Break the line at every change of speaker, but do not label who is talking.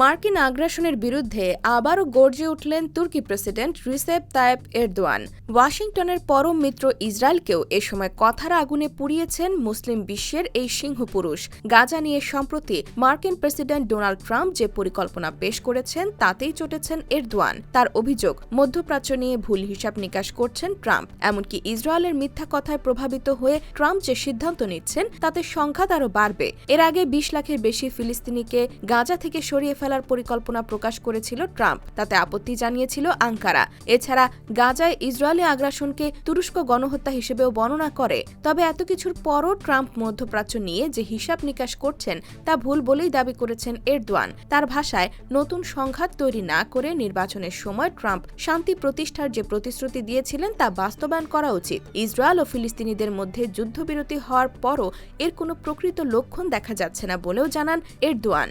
মার্কিন আগ্রাসনের বিরুদ্ধে আবারও গর্জে উঠলেন তুর্কি প্রেসিডেন্ট রিসেপ তায়েব এরদোয়ান। ওয়াশিংটনের পরম মিত্র ইসরায়েলকেও এ সময় কথার আগুনে পুড়িয়েছেন মুসলিম বিশ্বের এই সিংহপুরুষ গাজা নিয়ে সম্প্রতি মার্কিন প্রেসিডেন্ট ডোনাল্ড ট্রাম্প যে পরিকল্পনা পেশ করেছেন, তাতেই চটেছেন এরদোয়ান। তার অভিযোগ, মধ্যপ্রাচ্য নিয়ে ভুল হিসাব নিকাশ করছেন ট্রাম্প। এমনকি ইসরায়েলের মিথ্যা কথায় প্রভাবিত হয়ে ট্রাম্প যে সিদ্ধান্ত নিচ্ছেন, তাতে সংঘাত আরও বাড়বে। এর আগে বিশ লাখের বেশি ফিলিস্তিনিকে গাজা থেকে সরিয়ে ফেলার পরিকল্পনা প্রকাশ করেছিল ট্রাম্প। তাতে আপত্তি জানিয়েছিল আঙ্কারা। এছাড়া গাজায় ইসরায়েলি আগ্রাসনকে তুরস্ক গণহত্যা হিসেবেও বর্ণনা করে। তবে এত কিছুর পরও ট্রাম্প মধ্যপ্রাচ্য নিয়ে যে হিসাব নিকাশ করছেন, তা ভুল বলেই দাবি করেছেন এরদোয়ান। তার ভাষায়, নতুন সংঘাত তৈরি না করে নির্বাচনের সময় ট্রাম্প শান্তি প্রতিষ্ঠার যে প্রতিশ্রুতি দিয়েছিলেন, তা বাস্তবায়ন করা উচিত। ইসরায়েল ও ফিলিস্তিনিদের মধ্যে যুদ্ধবিরতি হওয়ার পরও এর কোনো প্রকৃত লক্ষণ দেখা যাচ্ছে না বলেও জানান এরদোয়ান।